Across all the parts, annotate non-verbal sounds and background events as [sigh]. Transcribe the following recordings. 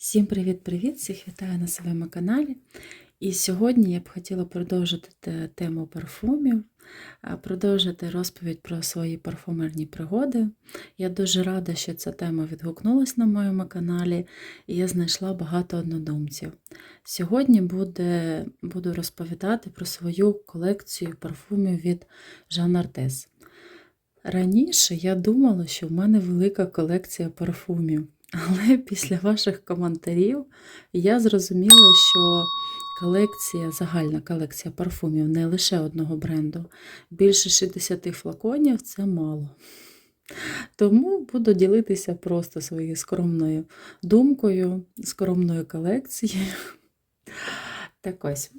Всім привіт-привіт! Всіх вітаю на своєму каналі. І сьогодні я б хотіла продовжити тему парфумів, продовжити розповідь про свої парфумерні пригоди. Я дуже рада, що ця тема відгукнулась на моєму каналі, і я знайшла багато однодумців. Сьогодні буде, буду розповідати про свою колекцію парфумів від Жан Артес. Раніше я думала, що в мене велика колекція парфумів, але [laughs] після ваших коментарів я зрозуміла, що колекція, загальна колекція парфумів не лише одного бренду. Більше 60 флаконів це мало. Тому буду ділитися просто своєю скромною думкою, скромною колекцією. [laughs] Так ось,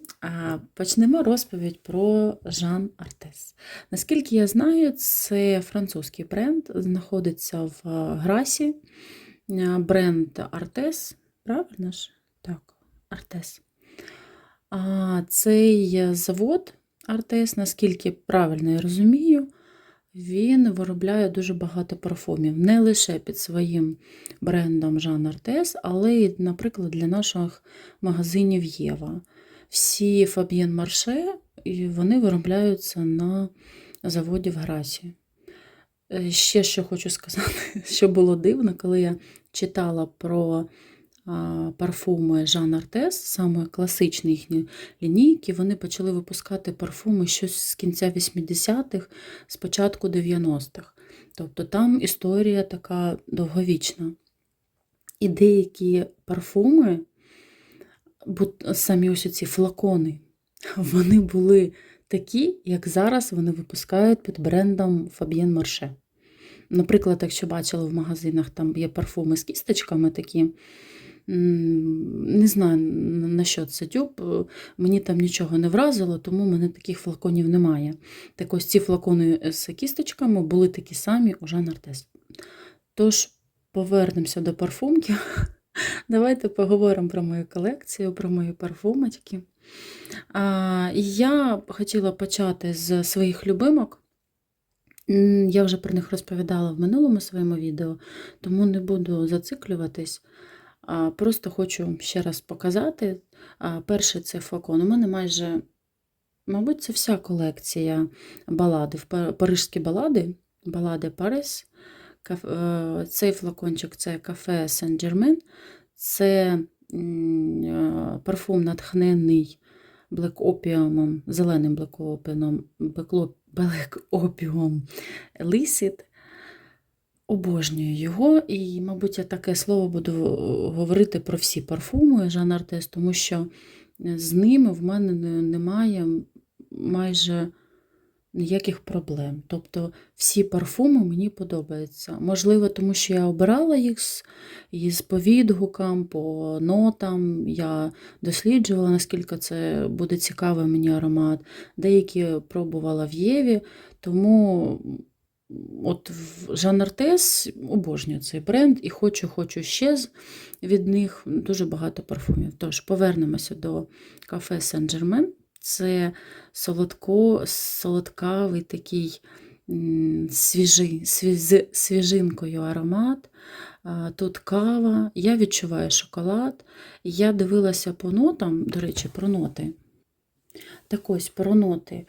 почнемо розповідь про Жан Артес. Наскільки я знаю, це французький бренд, знаходиться в Грасі. А, Бренд Артес, правильно ж? Так, Артес. А цей завод Артес, наскільки правильно я розумію, він виробляє дуже багато парфумів. Не лише під своїм брендом Жан Артес, але й, наприклад, для наших магазинів Єва. Всі Фаб'єн Марше вони виробляються на заводі в Грасі. Е, Ще що хочу сказати, [laughs] що було дивно, коли я читала про парфуми Жан Артес, саме класичні їхні лінійки, вони почали випускати парфуми щось з кінця 80-х, з початку 90-х. Тобто там історія така довговічна. І деякі парфуми, самі ось ці флакони, [laughs] вони були такі, як зараз вони випускають під брендом Фаб'єн Марше. Наприклад, якщо бачили в магазинах, там є парфуми з кісточками такі. Не знаю, на що це тюб. е, Мені там нічого не вразило, тому в мене таких флаконів немає. Так ось ці флакони з кісточками були такі самі у Жан Артес. Тож, повернемося до парфумків. [laughs] Давайте поговоримо про мою колекцію, про мої парфумочки. Я хотіла почати з своїх любимок. Я вже про них розповідала в минулому своєму відео, тому не буду зациклюватись. Просто хочу ще раз показати. Перший це флакон. У мене майже, мабуть, це вся колекція балади. Парижські балади, балади Парис. Е, Цей флакончик це кафе Сен-Джермен. Це е, парфум натхнений Opium, зеленим Black Opium, опіум лисіт. Обожнюю його, і, мабуть, я таке слово буду говорити про всі парфуми Жан Артес, тому що з ними в мене немає майже ніяких проблем. Тобто всі парфуми мені подобаються. Можливо, тому що я обирала їх із по відгукам, по нотам. Я досліджувала, наскільки це буде цікавий мені аромат. Деякі пробувала в Єві, тому от Жан Артес обожнюю цей бренд і хочу, хочу ще від них дуже багато парфумів. Тож повернемося до кафе Сен-Джермен. Це солодко, солодкавий такий свіжий, з свіжинкою аромат. Тут кава, я відчуваю шоколад. Я дивилася по нотам, до речі, про ноти. Так ось про ноти.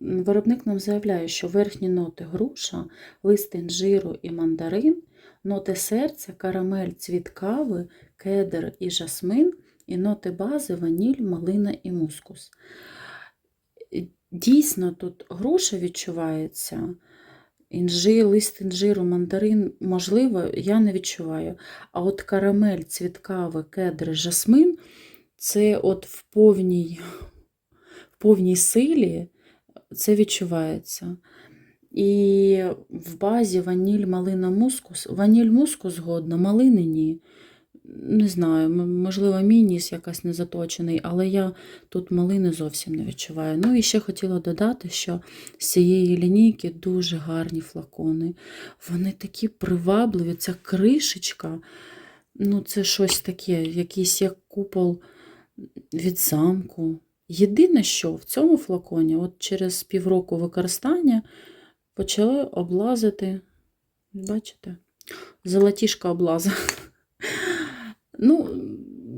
Виробник нам заявляє, що верхні ноти груша, лист інжиру і мандарин, ноти серця, карамель, цвіт кави, кедр і жасмин, і ноти бази ваніль, малина і мускус. Дійсно, тут груша відчувається. Інжир, лист інжиру, мандарин, можливо, я не відчуваю. А от карамель, цвіт кави, кедр, жасмин це от в повній, в повній силі це відчувається. І в базі ваніль, малина, мускус. Ваніль мускус згодна, малини ні. Не знаю, можливо, мініс якась не заточений, але я тут малини зовсім не відчуваю. Ну і ще хотіла додати, що з цієї лінійки дуже гарні флакони. Вони такі привабливі, ця кришечка, ну це щось таке, якийсь як купол від замку. Єдине, що в цьому флаконі, от через півроку використання, почали облазити, бачите, золотішка облаза.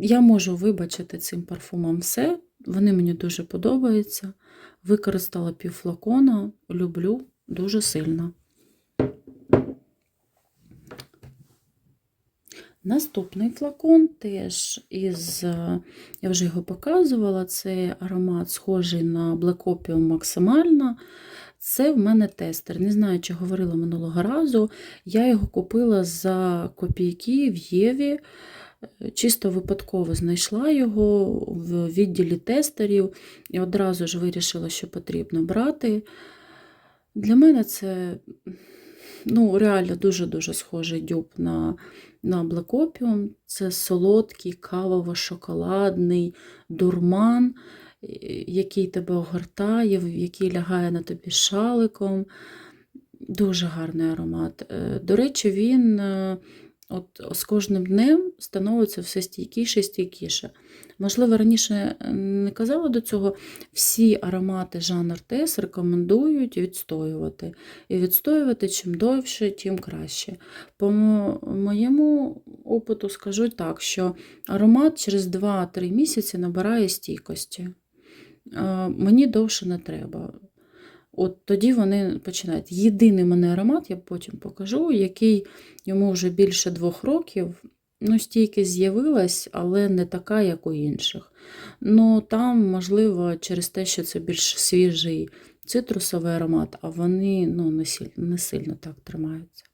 Я можу вибачити цим парфумом все. Вони мені дуже подобаються. Використала пів флакона, люблю дуже сильно. Наступний флакон теж із, я вже його показувала, це аромат схожий на Black Opium максимально. Це в мене тестер. Не знаю, чи говорила минулого разу. Я його купила за копійки в Єві. Е, Чисто випадково знайшла його в відділі тестерів і одразу ж вирішила, що потрібно брати. Для мене це ну, реально дуже-дуже схожий дюб на, на Black Opium. Це солодкий, кавово-шоколадний дурман, е, який тебе огортає, який лягає на тобі шаликом. Дуже гарний аромат. Е, До речі, він от з кожним днем становиться все стійкіше і стійкіше. Можливо, раніше е, не казала до цього, всі аромати жанр Тес рекомендують відстоювати. І відстоювати чим довше, тим краще. По моєму опиту скажу так, що аромат через 2-3 місяці набирає стійкості. Е, Мені довше не треба. От тоді вони починають. Єдиний мене аромат, я потім покажу, який йому вже більше двох років. Ну, стійкість з'явилась, але не така, як у інших. Ну, там, можливо, через те, що це більш свіжий цитрусовий аромат, а вони ну, не, сіль- не сильно так тримаються.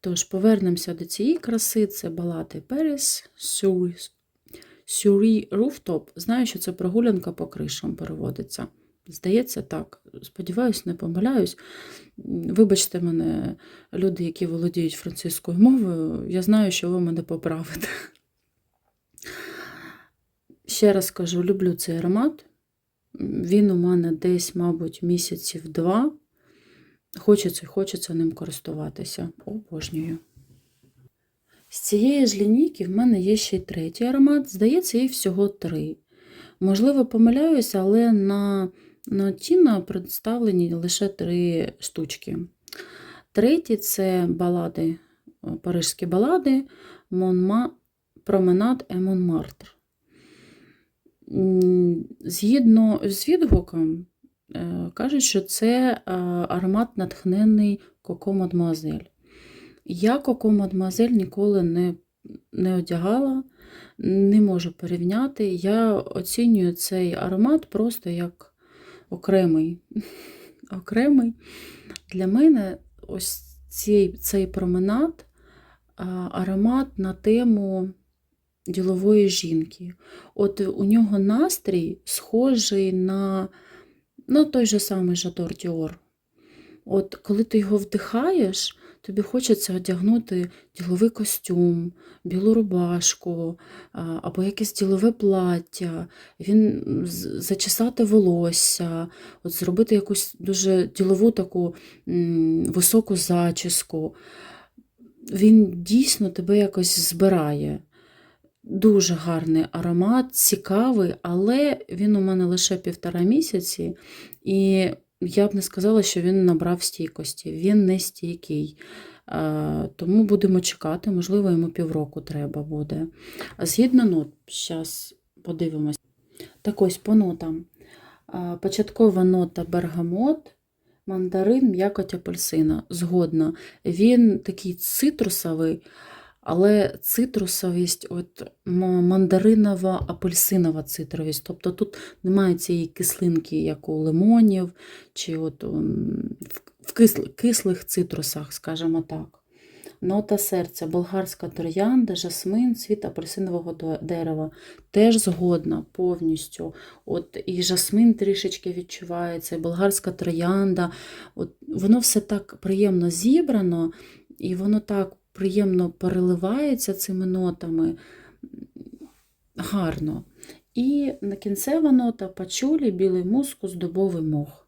Тож, повернемося до цієї краси. Це балати Перес Сюрі Rooftop. Знаю, що це прогулянка по кришам переводиться. Здається, так. Сподіваюсь, не помиляюсь. Вибачте мене, люди, які володіють французькою мовою, я знаю, що ви мене поправите. Ще раз кажу, люблю цей аромат. Він у мене десь, мабуть, місяців два. Хочеться, хочеться ним користуватися. Обожнюю. З цієї ж лінійки в мене є ще й третій аромат. Здається, їх всього три. Можливо, помиляюся, але на, на Тіна представлені лише три штучки. Третій це балади, е, парижські балади Монма, Променад і Монмартр. Згідно з відгуком, е, кажуть, що це е, аромат натхнений Коко Мадмуазель. Я Коко Мадмуазель ніколи не, не одягала, не можу порівняти. Я оцінюю цей аромат просто як окремий. [laughs] окремий. Для мене ось цей, цей променад аромат на тему ділової жінки. От у нього настрій схожий на ну, той же самий Жадор Діор. От коли ти його вдихаєш, тобі хочеться одягнути діловий костюм, білу рубашку або якесь ділове плаття, він зачесати волосся, от зробити якусь дуже ділову таку високу зачіску. Він дійсно тебе якось збирає. Дуже гарний аромат, цікавий, але він у мене лише півтора місяці, і я б не сказала, що він набрав стійкості. Він не стійкий. Е, Тому будемо чекати, можливо, йому півроку треба буде. Згідно нот, зараз подивимось. Так ось по нотам. Е, Початкова нота бергамот, мандарин, м'якоть апельсина. Згодна. Він такий цитрусовий, але цитрусовість, от мандаринова, апельсинова цитровість. Тобто тут немає цієї кислинки, як у лимонів, чи от в- кислих цитрусах, скажімо так. Нота серця, болгарська троянда, жасмин, цвіт апельсинового дерева. Теж згодна повністю. От і жасмин трішечки відчувається, і болгарська троянда. От воно все так приємно зібрано, і воно так приємно переливається цими нотами. Гарно. І на кінцева нота пачулі, білий мускус, дубовий мох.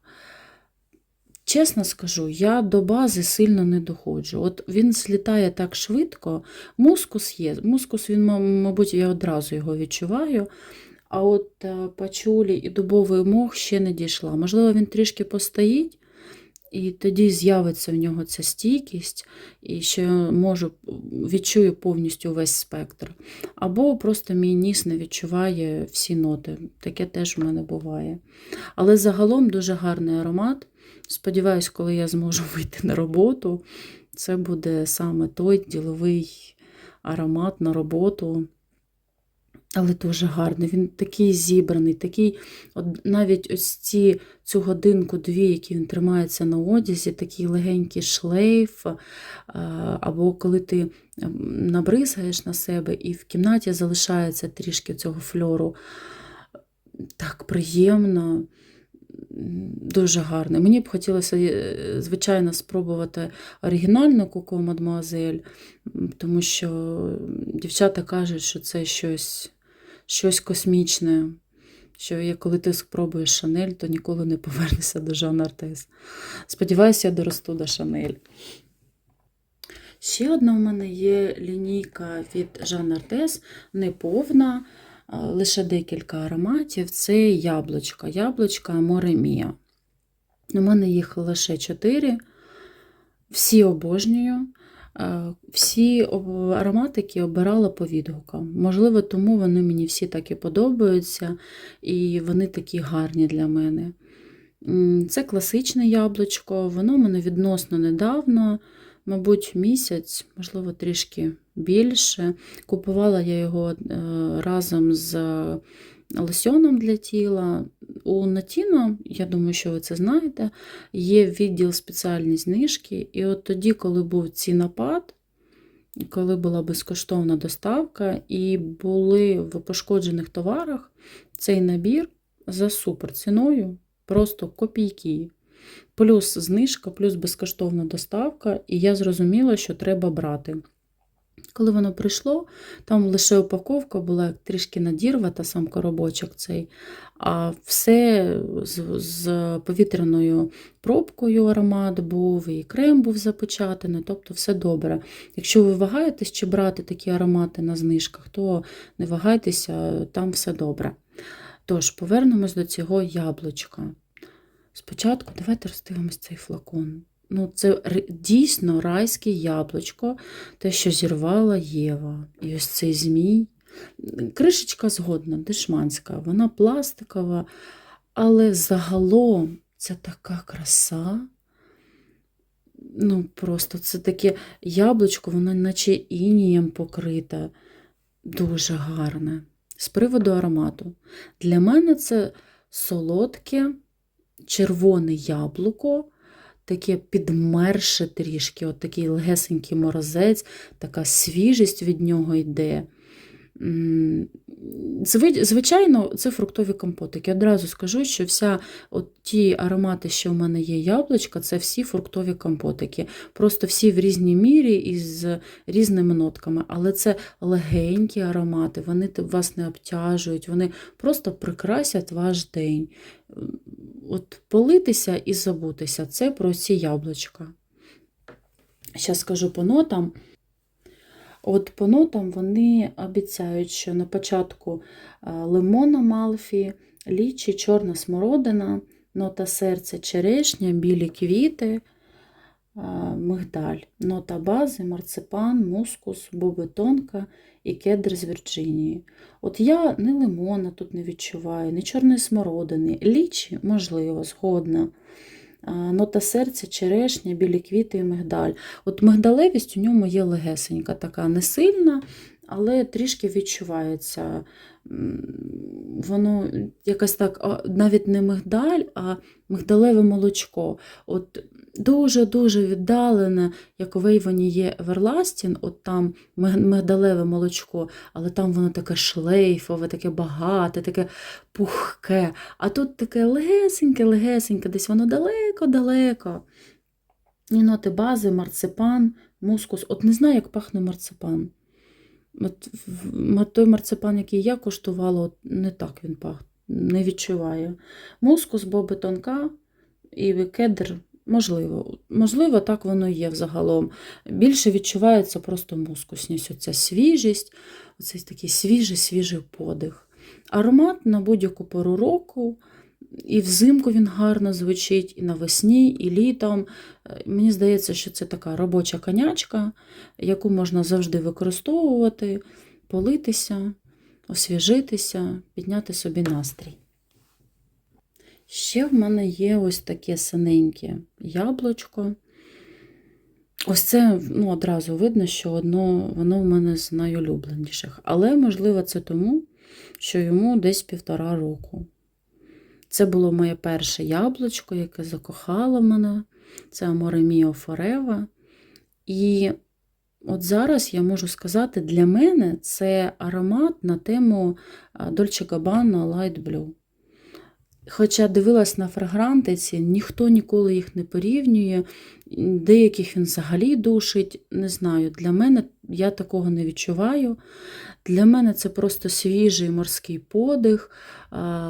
Чесно скажу, я до бази сильно не доходжу. От він злітає так швидко. Мускус є. Мускус, він, мабуть, я одразу його відчуваю. А от е, пачулі і дубовий мох ще не дійшла. Можливо, він трішки постоїть, і тоді з'явиться в нього ця стійкість, і що я можу відчую повністю весь спектр. Або просто мій ніс не відчуває всі ноти. Таке теж в мене буває. Але загалом дуже гарний аромат. Сподіваюсь, коли я зможу [laughs] вийти на роботу, це буде саме той діловий аромат на роботу. Але дуже гарний. Він такий зібраний, такий, от навіть ось ці цю годинку-дві, які він тримається на одязі, такий легенький шлейф, або коли ти ем, набризгаєш на себе і в кімнаті залишається трішки цього фльору. Так приємно, дуже гарний. Мені б хотілося, е, звичайно, спробувати оригінальну Коко Мадмуазель, тому що дівчата кажуть, що це щось щось космічне, що коли ти спробуєш Шанель, то ніколи не повернешся до Жан Артес. Сподіваюся, я доросту до Шанель. Ще одна в мене є лінійка від Жан Артес, неповна, лише декілька ароматів. Це яблучка, яблучка Моремія. У мене їх лише 4. Всі обожнюю. Е, Всі ароматики обирала по відгукам. Можливо, тому вони мені всі так і подобаються, і вони такі гарні для мене. Це класичне яблучко, воно мене відносно недавно, мабуть, місяць, можливо, трішки більше. Купувала я його е, разом з лосьоном для тіла. У Натіно, я думаю, що ви це знаєте, є відділ спеціальні знижки. І от тоді, коли був цінопад, коли була безкоштовна доставка, і були в пошкоджених товарах цей набір за супер ціною, просто копійки. Плюс знижка, плюс безкоштовна доставка, і я зрозуміла, що треба брати. Коли воно прийшло, там лише упаковка була трішки надірвата, сам коробочок цей, а все з, з повітряною пробкою аромат був, і крем був запечатаний, тобто все добре. Якщо ви вагаєтесь чи брати такі аромати на знижках, то не вагайтеся, там все добре. Тож, повернемось до цього яблучка. Спочатку давайте роздивимось цей флакон. Ну, це дійсно райське яблучко, те, що зірвала Єва. І ось цей змій. Кришечка згодна, дешманська, вона пластикова, але загалом це така краса. Ну, просто це таке яблучко, воно наче інієм покрите. Дуже гарне. З приводу аромату. Для мене це солодке, червоне яблуко, таке підмерше трішки, от такий легесенький морозець, така свіжість від нього йде. Звичайно, це фруктові компотики. Одразу скажу, що вся от ті аромати, що в мене є яблучка, це всі фруктові компотики. Просто всі в різній мірі і з різними нотками. Але це легенькі аромати, вони вас не обтяжують, вони просто прикрасять ваш день. От политися і забутися це про ці яблучка. Зараз скажу по нотам. От по нотам вони обіцяють, що на початку е, лимона малфі, лічі, чорна смородина, нота серця, черешня, білі квіти, е, мигдаль, нота бази, марципан, мускус, боби тонка і кедр з Вірджинії. От я ні лимона тут не відчуваю, ні чорної смородини, лічі, можливо, згодна. А, Нота серця, черешня, білі квіти і мигдаль. От мигдалевість у ньому є легесенька, така не сильна, але трішки відчувається. Воно якось так, навіть не мигдаль, а мигдалеве молочко. От Дуже-дуже віддалене, як у Вейвоні є Верластін, от там мигдалеве молочко, але там воно таке шлейфове, таке багате, таке пухке. А тут таке легесеньке-легесеньке, десь воно далеко-далеко. І ноти бази, марципан, мускус. От не знаю, як пахне марципан. Той марципан, який я коштувала, не так він пахне, не відчуваю. Мускус, боби тонка і кедр, можливо. Можливо, так воно є взагалом. Більше відчувається просто мускусність, оця свіжість, оцей такий свіжий, свіжий подих. Аромат на будь-яку пору року. І взимку він гарно звучить, і навесні, і літом. Е, Мені здається, що це така робоча конячка, яку можна завжди використовувати, политися, освіжитися, підняти собі настрій. Ще в мене є ось таке синеньке яблучко. Ось це ну, одразу видно, що одно, воно в мене з найулюбленіших. Але, можливо, це тому, що йому десь півтора року. Це було моє перше яблучко, яке закохало мене. Це Mio Forever. І от зараз я можу сказати, для мене це аромат на тему Dolce Gabbana Light Blue. Хоча дивилась на фрагрантиці, ніхто ніколи їх не порівнює. Деяких він взагалі душить. Не знаю, для мене я такого не відчуваю. Для мене це просто свіжий морський подих,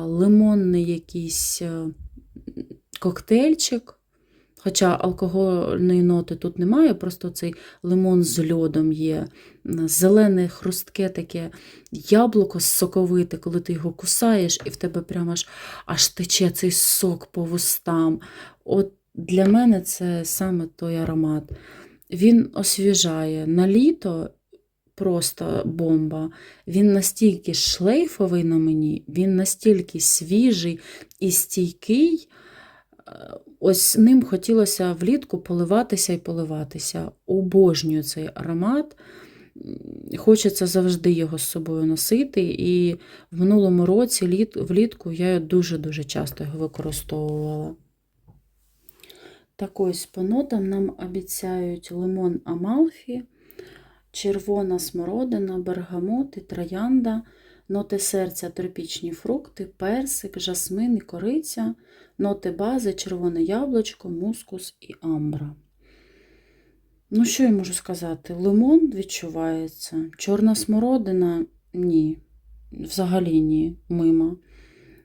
лимонний якийсь е, коктейльчик. Хоча алкогольної ноти тут немає, просто цей лимон з льодом є. Зелене, хрустке таке яблуко соковите, коли ти його кусаєш, і в тебе прямо аж, аж тече цей сок по вустам. От для мене це саме той аромат. Він освіжає на літо просто бомба. Він настільки шлейфовий на мені, він настільки свіжий і стійкий. Е, Ось ним хотілося влітку поливатися і поливатися. Обожнюю цей аромат. Хочеться завжди його з собою носити. І в минулому році, літ, влітку, я дуже-дуже часто його використовувала. Так ось по нотам нам обіцяють лимон Амалфі, червона смородина, бергамот і троянда, ноти серця, тропічні фрукти, персик, жасмин і кориця, ноти бази, червоне яблучко, мускус і амбра. Ну, що я можу сказати? Лимон відчувається, чорна смородина ні, взагалі ні, мимо.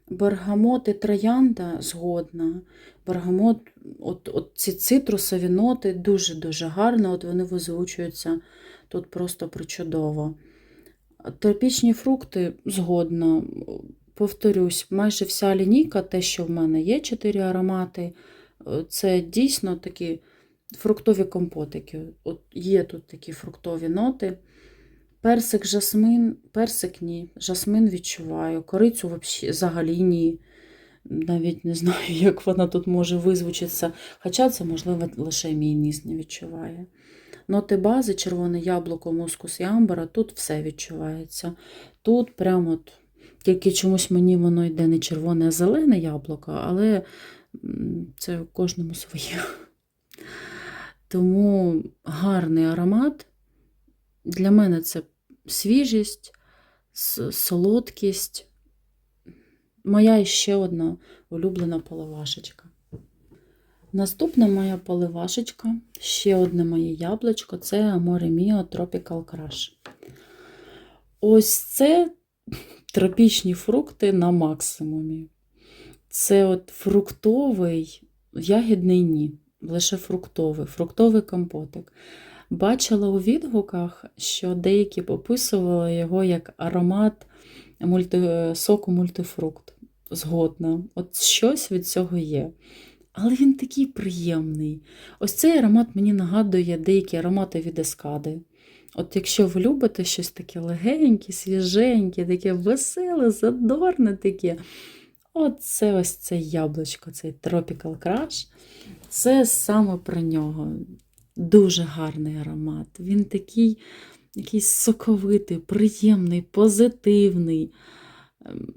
Бергамот і троянда згодна. Бергамот, от, от ці цитрусові ноти дуже-дуже гарно, от вони визвучуються тут просто причудово. Тропічні фрукти згодна. Повторюсь, майже вся лінійка, те, що в мене є, чотири аромати, е, це дійсно такі фруктові компотики. От Є тут такі фруктові ноти. Персик, жасмин, персик ні, жасмин відчуваю, корицю взагалі ні. Навіть не знаю, як вона тут може визвучитися. Хоча це, можливо, лише мій ніс не відчуває. Ноти бази, червоне яблуко, мускус і амбара, тут все відчувається. Тут прямо от, тільки чомусь мені воно йде не червоне, а зелене яблуко, але це кожному своє. Тому гарний аромат. Для мене це свіжість, солодкість. Моя ще одна улюблена поливашечка. Наступна моя поливашечка, ще одне моє яблучко це Amore Mio Tropical Crush. Ось це тропічні фрукти на максимумі. Це от фруктовий, ягідний ні, лише фруктовий, фруктовий компотик. Бачила у відгуках, що деякі описували його як аромат мульти... соку мультифрукт. Згодна. От щось від цього є. Але він такий приємний. Ось цей аромат мені нагадує деякі аромати від ескади. От якщо ви любите щось таке легеньке, свіженьке, таке веселе, задорне таке. От це ось це яблучко, цей Tropical Crush. Це саме про нього. Дуже гарний аромат. Він такий якийсь соковитий, приємний, позитивний. Ем,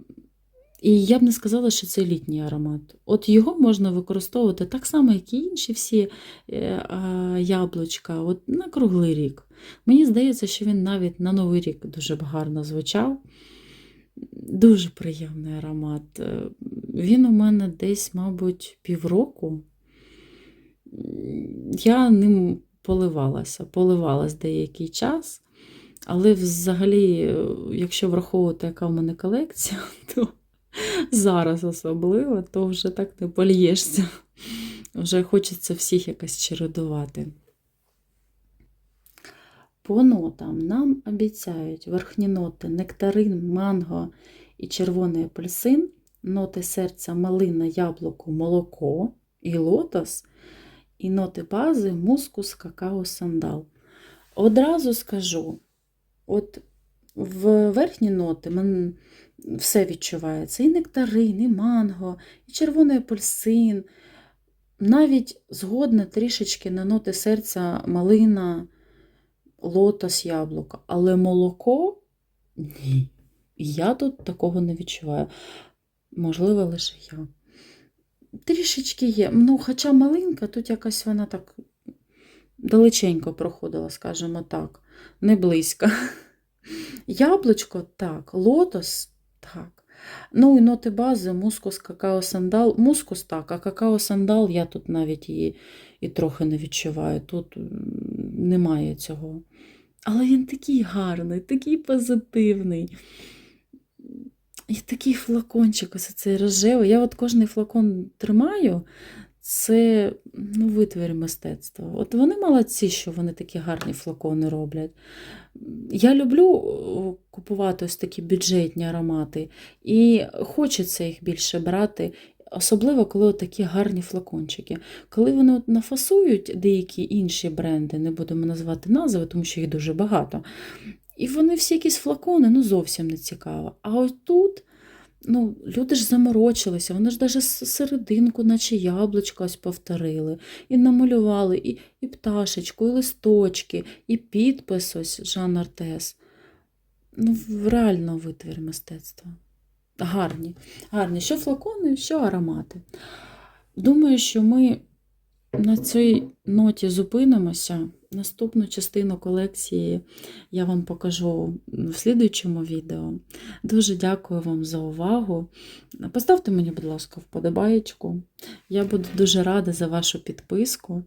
І я б не сказала, що це літній аромат. От його можна використовувати так само, як і інші всі е, яблучка, от на круглий рік. Мені здається, що він навіть на Новий рік дуже б гарно звучав. Дуже приємний аромат. Е, Він у мене десь, мабуть, півроку. Я ним поливалася, поливалась деякий час. Але взагалі, якщо враховувати, яка в мене колекція, [laughs] то зараз особливо, то вже так не полієшся. Вже хочеться всіх якось чередувати. По нотам нам обіцяють верхні ноти нектарин, манго і червоний апельсин, ноти серця малина, яблуко, молоко і лотос, і ноти бази мускус, какао, сандал. Одразу скажу, от в верхні ноти все відчувається: і нектарин, і манго, і червоний апельсин. Навіть згодна трішечки на ноти серця малина, лотос, яблуко. Але молоко ні. Я тут такого не відчуваю. Можливо, лише я. Трішечки є. Ну, хоча малинка, тут якась вона так далеченько проходила, скажімо так, не близько. [laughs] Яблучко так, лотос так. Ну і ноти бази, мускус, какао, сандал. Мускус так, а какао сандал я тут навіть і, і трохи не відчуваю. Тут немає цього. Але він такий гарний, такий позитивний. І такий флакончик, ось цей рожевий. Я от кожний флакон тримаю, це ну, витвір мистецтва. От вони молодці, що вони такі гарні флакони роблять. Я люблю купувати ось такі бюджетні аромати, і хочеться їх більше брати, особливо коли такі гарні флакончики. Коли вони от нафасують деякі інші бренди, не будемо називати назви, тому що їх дуже багато. І вони всі якісь флакони, ну зовсім не цікаво. А ось тут. Ну, люди ж заморочилися, вони ж навіть серединку, наче яблучко ось повторили, і намалювали і, і пташечку, і листочки, і підпис ось Жан Артес. Ну, реально витвір мистецтва. Гарні, гарні. Що флакони, що аромати. Думаю, що ми на цій ноті зупинимося. Наступну частину колекції я вам покажу в слідуючому відео. Дуже дякую вам за увагу. Поставте мені, будь ласка, вподобаєчку. Я буду дуже рада за вашу підписку.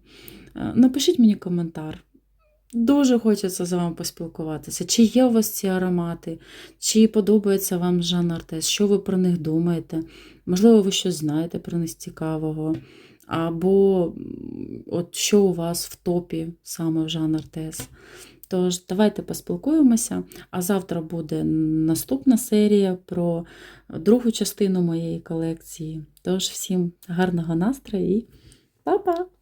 Е, Напишіть мені коментар. Дуже хочеться з вами поспілкуватися. Чи є у вас ці аромати, чи подобається вам Жан Артес, що ви про них думаєте? Можливо, ви щось знаєте про них цікавого. Або от що у вас в топі саме в жанр Артес. Тож, давайте поспілкуємося. А завтра буде наступна серія про другу частину моєї колекції. Тож, всім гарного настрою і па-па!